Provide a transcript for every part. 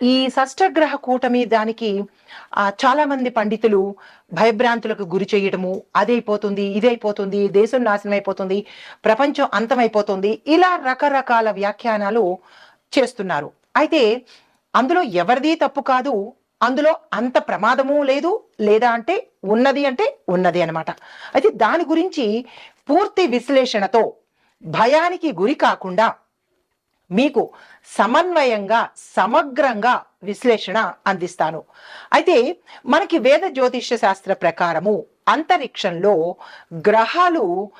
ఈ షష్టగ్రహ కూటమి దానికి చాలా మంది పండితులు భయభ్రాంతులకు గురి చేయడము అదైపోతుంది ఇదైపోతుంది దేశం నాశనం అయిపోతుంది ప్రపంచం అంతమైపోతుంది ఇలా రకరకాల వ్యాఖ్యానాలు చేస్తున్నారు. అయితే అందులో ఎవరిది తప్పు కాదు అందులో అంత ప్రమాదము లేదు లేదా అంటే ఉన్నది అంటే ఉన్నది అనమాట అయితే దాని గురించి పూర్తి విశ్లేషణతో భయానికి గురి కాకుండా మీకు సమన్వయంగా సమగ్రంగా విశ్లేషణ అందిస్తాను. అయితే మనకి వేద జ్యోతిష్య శాస్త్ర ప్రకారము అంతరిక్షంలో గ్రహాలు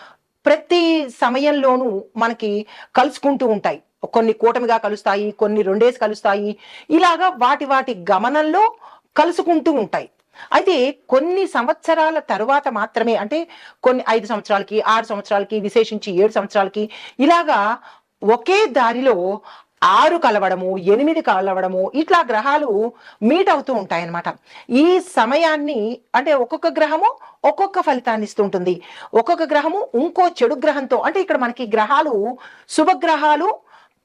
ప్రతి సమయంలోనూ మనకి కలుసుకుంటూ ఉంటాయి. కొన్ని కూటమిగా కలుస్తాయి కొన్ని రెండేసి కలుస్తాయి. ఇలాగా వాటి వాటి గమనంలో కలుసుకుంటూ ఉంటాయి. అయితే కొన్ని సంవత్సరాల తరువాత మాత్రమే అంటే కొన్ని ఐదు సంవత్సరాలకి ఆరు సంవత్సరాలకి విశేషించి ఏడు సంవత్సరాలకి ఇలాగా ఒకే దారిలో ఆరు కలవడము ఎనిమిది కలవడము ఇట్లా గ్రహాలు మీట్ అవుతూ ఉంటాయి అన్నమాట ఈ సమయాన్ని అంటే ఒక్కొక్క గ్రహము ఒక్కొక్క ఫలితాన్ని ఇస్తుంటుంది. ఒక్కొక్క గ్రహము ఇంకో చెడు గ్రహంతో అంటే ఇక్కడ మనకి గ్రహాలు శుభగ్రహాలు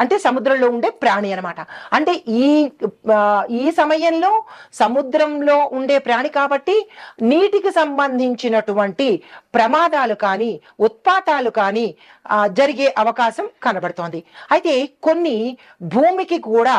అంటే సముద్రంలో ఉండే ప్రాణి అనమాట అంటే ఈ ఈ సమయంలో సముద్రంలో ఉండే ప్రాణి కాబట్టి నీటికి సంబంధించినటువంటి ప్రమాదాలు కానీ ఉత్పాతాలు కానీ జరిగే అవకాశం కనబడుతోంది. అయితే కొన్ని భూమికి కూడా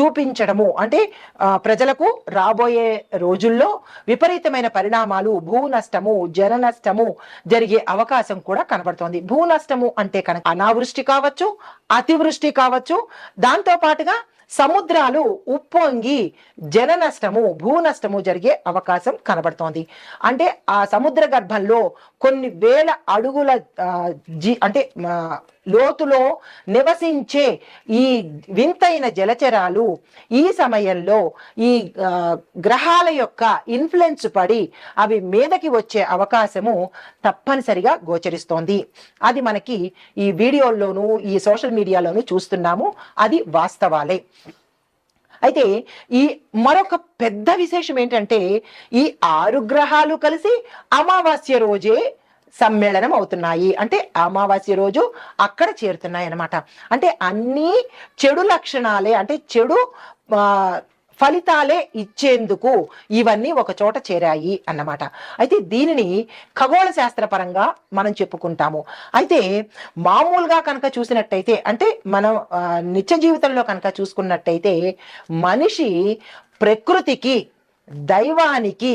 చూపించడము. అంటే ప్రజలకు రాబోయే రోజుల్లో విపరీతమైన పరిణామాలు భూ నష్టము జన నష్టము జరిగే అవకాశం కూడా కనబడుతోంది. భూ నష్టము అంటే కనుక అనావృష్టి కావచ్చు అతివృష్టి కావచ్చు. దాంతో పాటుగా సముద్రాలు ఉప్పొంగి జన నష్టము భూ నష్టము జరిగే అవకాశం కనబడుతోంది. అంటే ఆ సముద్ర గర్భంలో కొన్ని వేల అడుగుల జీ అంటే లోతులో నివసించే ఈ వింతైన జలచరాలు ఈ సమయంలో ఈ గ్రహాల యొక్క ఇన్ఫ్లుయెన్స్ పడి అవి మీదకి వచ్చే అవకాశము తప్పనిసరిగా గోచరిస్తోంది. అది మనకి ఈ వీడియోల్లోనూ ఈ సోషల్ మీడియాలోనూ చూస్తున్నాము. అది వాస్తవాలే. అయితే ఈ మరొక పెద్ద విశేషం ఏంటంటే ఈ ఆరు గ్రహాలు కలిసి అమావాస్య రోజే సమ్మేళనం అవుతున్నాయి. అంటే అమావాస్య రోజు అక్కడ చేరుతున్నాయి అన్నమాట అంటే అన్ని చెడు లక్షణాలే అంటే చెడు ఫలితాలే ఇచ్చేందుకు ఇవన్నీ ఒక చోట చేరాయి అన్నమాట. అయితే దీనిని ఖగోళ శాస్త్రపరంగా మనం చెప్పుకుంటాము. అయితే మామూలుగా కనుక చూసినట్టయితే అంటే మనం నిత్య జీవితంలో కనుక చూసుకున్నట్టయితే మనిషి ప్రకృతికి దైవానికి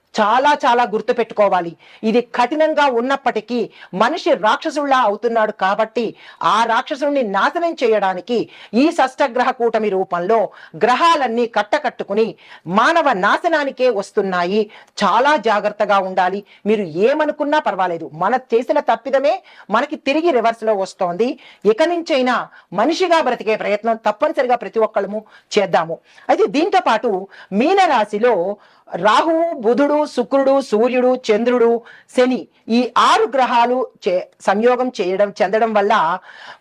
చాలా చాలా గుర్తు పెట్టుకోవాలి. ఇది కఠినంగా ఉన్నప్పటికీ మనిషి రాక్షసుల్లా అవుతున్నాడు కాబట్టి ఆ రాక్షసుని నాశనం చేయడానికి ఈ షష్టగ్రహ కూటమి రూపంలో గ్రహాలన్నీ కట్టకట్టుకుని మానవ నాశనానికే వస్తున్నాయి. చాలా జాగ్రత్తగా ఉండాలి. మీరు ఏమనుకున్నా పర్వాలేదు. మన చేసిన తప్పిదమే మనకి తిరిగి రివర్స్లో వస్తోంది. ఇక నుంచైనా మనిషిగా బ్రతికే ప్రయత్నం తప్పనిసరిగా ప్రతి ఒక్కళ్ళము చేద్దాము. అయితే దీంతో పాటు మీనరాశిలో రాహువు బుధుడు శుక్రుడు సూర్యుడు చంద్రుడు శని ఈ ఆరు గ్రహాలు చే సంయోగం చేయడం చెందడం వల్ల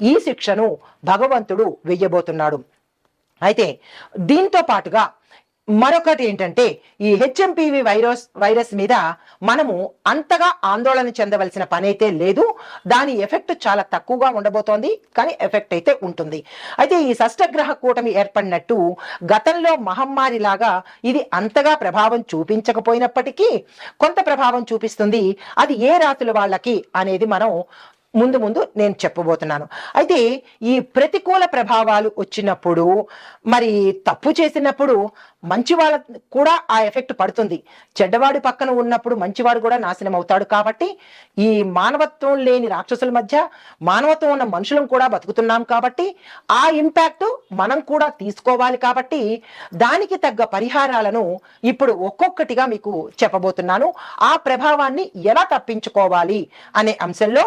ఈ శిక్షను భగవంతుడు వెయ్యబోతున్నాడు. అయితే దీంతో పాటుగా మరొకటి ఏంటంటే ఈ హెచ్ఎంపివి వైరస్ వైరస్ మీద మనము అంతగా ఆందోళన చెందవలసిన పని అయితే లేదు. దాని ఎఫెక్ట్ చాలా తక్కువగా ఉండబోతోంది కానీ ఎఫెక్ట్ అయితే ఉంటుంది. అయితే ఈ షష్టగ్రహ కూటమి ఏర్పడినట్టు గతంలో మహమ్మారి లాగా ఇది అంతగా ప్రభావం చూపించకపోయినప్పటికీ కొంత ప్రభావం చూపిస్తుంది. అది ఏ రాతుల వాళ్ళకి అనేది మనం ముందు ముందు నేను చెప్పబోతున్నాను. అయితే ఈ ప్రతికూల ప్రభావాలు వచ్చినప్పుడు మరి తప్పు చేసినప్పుడు మంచి వాళ్ళ కూడా ఆ ఎఫెక్ట్ పడుతుంది. చెడ్డవాడి పక్కన ఉన్నప్పుడు మంచివాడు కూడా నాశనం అవుతాడు కాబట్టి ఈ మానవత్వం లేని రాక్షసుల మధ్య మానవత్వం ఉన్న మనుషులను కూడా బతుకుతున్నాం కాబట్టి ఆ ఇంపాక్ట్ మనం కూడా తీసుకోవాలి కాబట్టి దానికి తగ్గ పరిహారాలను ఇప్పుడు ఒక్కొక్కటిగా మీకు చెప్పబోతున్నాను. ఆ ప్రభావాన్ని ఎలా తప్పించుకోవాలి అనే అంశంలో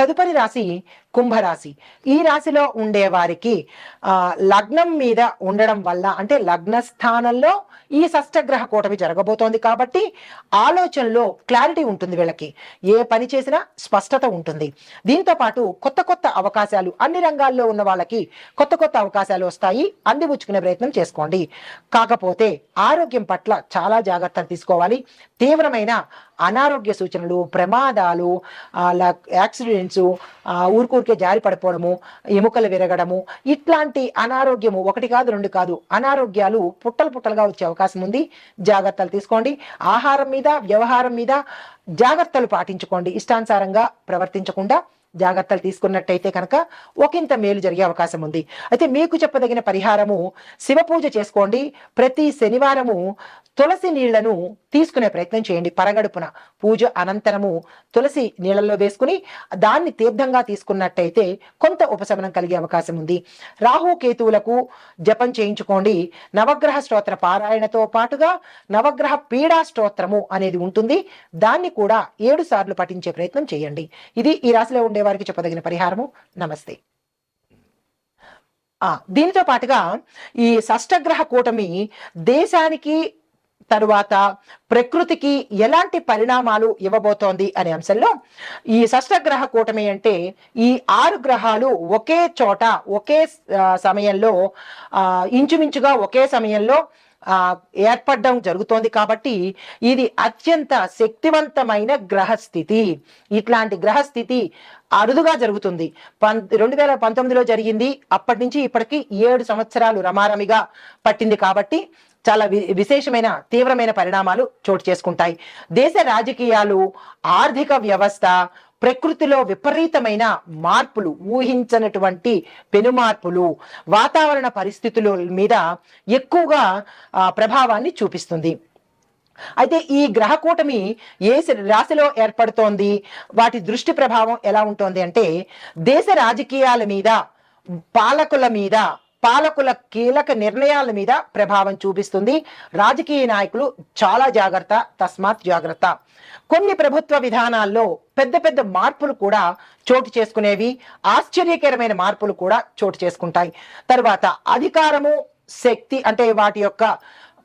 తదుపరి రాశి కుంభరాశి. ఈ రాశిలో ఉండే వారికి ఆ, లగ్నం మీద ఉండడం వల్ల అంటే లగ్న స్థానంలో ఈ షష్టగ్రహ కూటమి జరగబోతోంది కాబట్టి ఆలోచనలో క్లారిటీ ఉంటుంది వీళ్ళకి. ఏ పని చేసినా స్పష్టత ఉంటుంది. దీంతో పాటు కొత్త కొత్త అవకాశాలు అన్ని రంగాల్లో ఉన్న వాళ్ళకి కొత్త కొత్త అవకాశాలు వస్తాయి. అందిపుచ్చుకునే ప్రయత్నం చేసుకోండి. కాకపోతే ఆరోగ్యం పట్ల చాలా జాగ్రత్తలు తీసుకోవాలి. తీవ్రమైన అనారోగ్య సూచనలు ప్రమాదాలు యాక్సిడెంట్ యాక్సిడెంట్స్ ఊరికూరికే జారి పడిపోవడము ఎముకలు విరగడము ఇట్లాంటి అనారోగ్యము ఒకటి కాదు రెండు కాదు అనారోగ్యాలు పుట్టలు పుట్టలుగా వచ్చే అవకాశం ఉంది. జాగ్రత్తలు తీసుకోండి. ఆహారం మీద వ్యవహారం మీద జాగ్రత్తలు పాటించుకోండి. ఇష్టానుసారంగా ప్రవర్తించకుండా జాగ్రత్తలు తీసుకున్నట్టయితే కనుక ఒకంత మేలు జరిగే అవకాశం ఉంది. అయితే మీకు చెప్పదగిన పరిహారము శివ పూజ చేసుకోండి. ప్రతి శనివారము తులసి నీళ్ళను తీసుకునే ప్రయత్నం చేయండి. పరగడుపున పూజ అనంతరము తులసి నీళ్ళల్లో వేసుకుని దాన్ని తీర్థంగా తీసుకున్నట్టయితే కొంత ఉపశమనం కలిగే అవకాశం ఉంది. రాహు కేతువులకు జపం చేయించుకోండి. నవగ్రహ స్తోత్ర పారాయణతో పాటుగా నవగ్రహ పీడా స్తోత్రము అనేది ఉంటుంది. దాన్ని కూడా ఏడు సార్లు పఠించే ప్రయత్నం చేయండి. ఇది ఈ రాశిలో ఉండే వారికి చెప్పదగిన పరిహారము. నమస్తే. ఆ దీనితో పాటుగా ఈ షష్టగ్రహ కూటమి దేశానికి తరువాత ప్రకృతికి ఎలాంటి పరిణామాలు ఇవ్వబోతోంది అనే అంశంలో ఈ షష్టగ్రహ కూటమి అంటే ఈ ఆరు గ్రహాలు ఒకే చోట ఒకే సమయంలో ఆ, ఇంచుమించుగా ఒకే సమయంలో ఏర్పడడం జరుగుతోంది కాబట్టి ఇది అత్యంత శక్తివంతమైన గ్రహస్థితి. ఇట్లాంటి గ్రహస్థితి అరుదుగా జరుగుతుంది. పం రెండు వేల పంతొమ్మిదిలో జరిగింది. అప్పటి నుంచి ఇప్పటికి ఏడు సంవత్సరాలు రమారమిగా పట్టింది కాబట్టి చాలా వి విశేషమైన తీవ్రమైన పరిణామాలు చోటు చేసుకుంటాయి. దేశ రాజకీయాలు ఆర్థిక వ్యవస్థ ప్రకృతిలో విపరీతమైన మార్పులు ఊహించనటువంటి పెనుమార్పులు వాతావరణ పరిస్థితుల మీద ఎక్కువగా ప్రభావాన్ని చూపిస్తుంది. అయితే ఈ గ్రహ కూటమి ఏ రాశిలో ఏర్పడుతోంది? వాటి దృష్టి ప్రభావం ఎలా ఉంటుంది అంటే దేశ రాజకీయాల మీద పాలకుల మీద పాలకుల కీలక నిర్ణయాల మీద ప్రభావం చూపిస్తుంది. రాజకీయ నాయకులు చాలా జాగ్రత్త తస్మాత్ జాగ్రత్త. కొన్ని ప్రభుత్వ విధానాల్లో పెద్ద పెద్ద మార్పులు కూడా చోటు చేసుకునేవి ఆశ్చర్యకరమైన మార్పులు కూడా చోటు చేసుకుంటాయి. తర్వాత అధికారము శక్తి అంటే వాటి యొక్క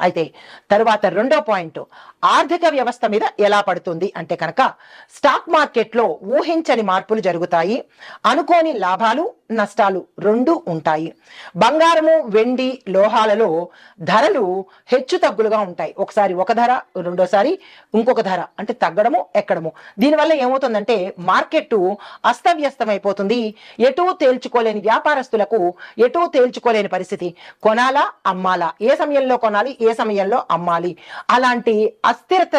అయితే తరువాత రెండో పాయింట్ ఆర్థిక వ్యవస్థ మీద ఎలా పడుతుంది అంటే కనుక స్టాక్ మార్కెట్లో ఊహించని మార్పులు జరుగుతాయి అనుకోని లాభాలు నష్టాలు రెండు ఉంటాయి. బంగారము వెండి లోహాలలో ధరలు హెచ్చు తగ్గులుగా ఉంటాయి. ఒకసారి ఒక ధర రెండోసారి ఇంకొక ధర అంటే తగ్గడము ఎక్కడము. దీనివల్ల ఏమవుతుందంటే మార్కెట్ అస్తవ్యస్తమైపోతుంది. ఎటూ తేల్చుకోలేని వ్యాపారస్తులకు ఎటూ తేల్చుకోలేని పరిస్థితి. కొనాలా అమ్మాలా? ఏ సమయంలో కొనాలి? ఏ సమయంలో అమ్మాలి? అలాంటి అస్థిరత